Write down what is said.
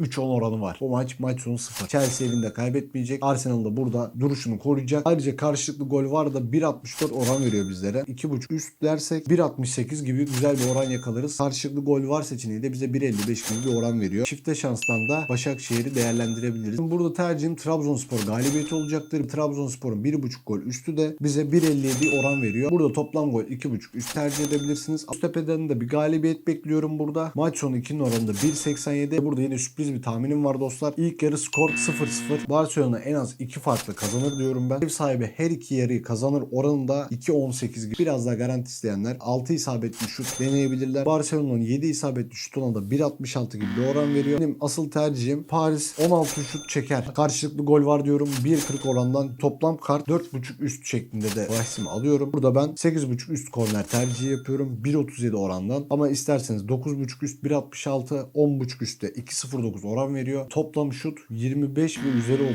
3-10 oranı var. Bu maç maç sonu 0. Chelsea evinde kaybetmeyecek. Arsenal da burada duruşunu koruyacak. Ayrıca karşılıklı gol var da 1.64 oran veriyor bizlere. 2.5 üst dersek 1.68 gibi güzel bir oran yakalarız. Karşılıklı gol var seçeneği de bize 1.55 gibi bir oran veriyor. Çifte şanstan da Başakşehir'i değerlendirebiliriz. Burada tercihim Trabzonspor galibiyeti olacaktır. Trabzonspor'un 1.5 gol üstü de bize 1.57 oran veriyor. Burada toplam gol 2.5 üst tercih edebilirsiniz. Göztepe'den de bir galibiyet bekliyorum burada. Maç sonu 2'nin oranında 1.87. Burada yine sürpriz bir tahminim var dostlar. İlk yarı skor 0-0. Barcelona en az 2 farklı kazanır diyorum ben. Ev sahibi her iki yarıyı kazanır oranında 2.18 gibi. Biraz daha garanti isteyenler 6 isabetli şut deneyebilirler. Barcelona'nın 7 isabetli şutuna da 1.66 gibi bir oran veriyor. Benim asıl tercihim Paris 16 şut çeker. Karşılıklı gol var diyorum. 1.40 orandan toplam kart 4.5 üst şeklinde de bahisimi alıyorum. Burada ben 8.5 üst korner tercihi yapıyorum. 1.37 orandan. Ama isterseniz 9.5 üst 1.66 10.5 üstte 2.09 oran veriyor. Toplam şut 25 ve üzeri olur.